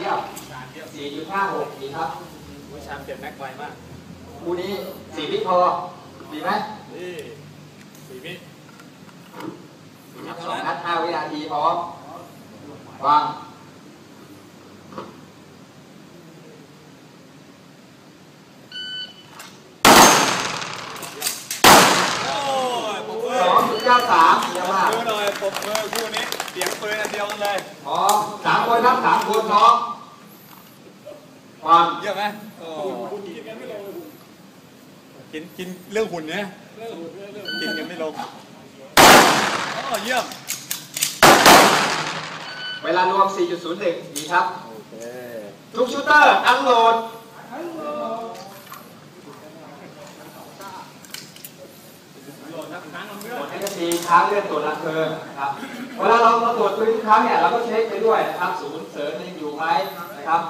4.56ดีครับวิชามเปลี่ยนแม็กไวมากคู่นี้4วิพอดีไหมนี่สี่วินับสองนัด5วินาทีพร้อมวางโอ้ยปรบมือ2.93เยี่ยมมากปรบมือหน่อยปรบมือคู่นี้ ปืนอันเดียวกันเลยพร้อมสามคนครับสามคนพร้อมวางเยี่ยมไหมโอ้กินกินเรื่องหุ่นเนี่ยกินกันไม่ลงโอ้เยี่ยม เวลารวม 4.01 ดีครับโอเคทุกชูตเตอร์อันโหลด กดให้ทีค้างเลื่อนตรวจรังเพลิงนะครับเวลาเรามาตรวจปืนทุกครั้งเนี่ยเราก็เช็คไปด้วยนะครับศูนย์เสริมยังอยู่ไหมนะครับ